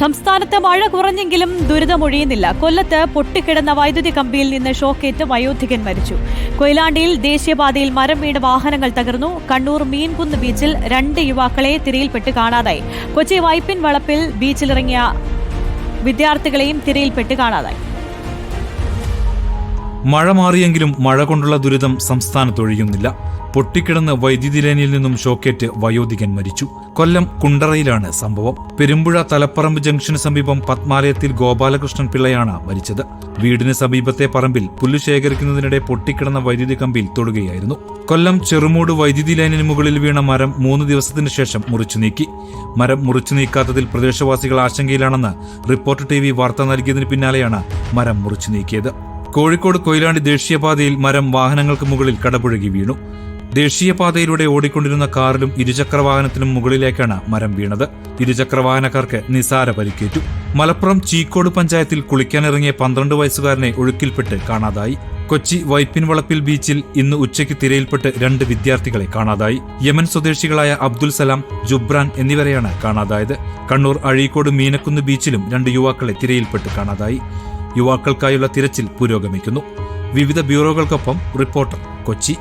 സംസ്ഥാനത്ത് മഴ കുറഞ്ഞെങ്കിലും ദുരിതമൊഴിയുന്നില്ല കൊല്ലത്ത് പൊട്ടിക്കിടന്ന വൈദ്യുതി കമ്പിയിൽ നിന്ന് ഷോക്കേറ്റ് വയോധികൻ മരിച്ചു. കൊയിലാണ്ടിയിൽ ദേശീയപാതയിൽ മരം വീണ് വാഹനങ്ങൾ തകർന്നു. കണ്ണൂർ മീൻകുന്ന് ബീച്ചിൽ രണ്ട് യുവാക്കളെ തിരയിൽപ്പെട്ട് കാണാതായി. കൊച്ചി വൈപ്പിൻ വളപ്പിൽ ബീച്ചിലിറങ്ങിയ വിദ്യാർത്ഥികളെയും തിരയിൽപ്പെട്ട് കാണാതായി. മഴ മാറിയെങ്കിലും മഴ കൊണ്ടുള്ള ദുരിതം സംസ്ഥാനത്തൊഴിയുന്നില്ല പൊട്ടിക്കിടന്ന് വൈദ്യുതി ലൈനിൽ നിന്നും ഷോക്കേറ്റ് വയോധികൻ മരിച്ചു. കൊല്ലം കുണ്ടറയിലാണ് സംഭവം. പെരുമ്പുഴ തലപ്പറമ്പ് ജംഗ്ഷന് സമീപം പത്മാലയത്തിൽ ഗോപാലകൃഷ്ണൻ പിള്ളയാണ് മരിച്ചത്. വീടിന് സമീപത്തെ പറമ്പിൽ പുല്ല് ശേഖരിക്കുന്നതിനിടെ പൊട്ടിക്കിടന്ന വൈദ്യുതി കമ്പിയിൽ തൊടുകയായിരുന്നു. കൊല്ലം ചെറുമൂട് വൈദ്യുതി ലൈനിന് മുകളിൽ വീണ മരം മൂന്ന് ദിവസത്തിന് ശേഷം മുറിച്ചു നീക്കി. മരം മുറിച്ചു നീക്കാത്തതിൽ പ്രദേശവാസികൾ ആശങ്കയിലാണെന്ന് റിപ്പോർട്ട് ടി വി വാർത്ത നൽകിയതിന് പിന്നാലെയാണ് മരം മുറിച്ചു നീക്കിയത്. കോഴിക്കോട് കൊയിലാണ്ടി ദേശീയപാതയിൽ മരം വാഹനങ്ങൾക്ക് മുകളിൽ കടപുഴകി വീണു. ദേശീയപാതയിലൂടെ ഓടിക്കൊണ്ടിരുന്ന കാറിലും ഇരുചക്ര വാഹനത്തിനും മുകളിലേക്കാണ് മരം വീണത്. ഇരുചക്ര വാഹനക്കാർക്ക് നിസാര പരിക്കേറ്റു. മലപ്പുറം ചീക്കോട് പഞ്ചായത്തിൽ കുളിക്കാനിറങ്ങിയ പന്ത്രണ്ട് വയസ്സുകാരനെ ഒഴുക്കിൽപ്പെട്ട് കാണാതായി. കൊച്ചി വൈപ്പിൻ വളപ്പിൽ ബീച്ചിൽ ഇന്ന് ഉച്ചയ്ക്ക് തിരയിൽപ്പെട്ട് രണ്ട് വിദ്യാർത്ഥികളെ കാണാതായി. യമൻ സ്വദേശികളായ അബ്ദുൽ സലാം ജുബ്രാൻ എന്നിവരെയാണ് കാണാതായത്. കണ്ണൂർ അഴീക്കോട് മീനക്കുന്ന് ബീച്ചിലും രണ്ട് യുവാക്കളെ തിരയിൽപ്പെട്ട് കാണാതായി. യുവാക്കൾക്കായുള്ള തിരച്ചിൽ പുരോഗമിക്കുന്നു. വിവിധ ബ്യൂറോകൾക്കൊപ്പം റിപ്പോർട്ടർ കൊച്ചി.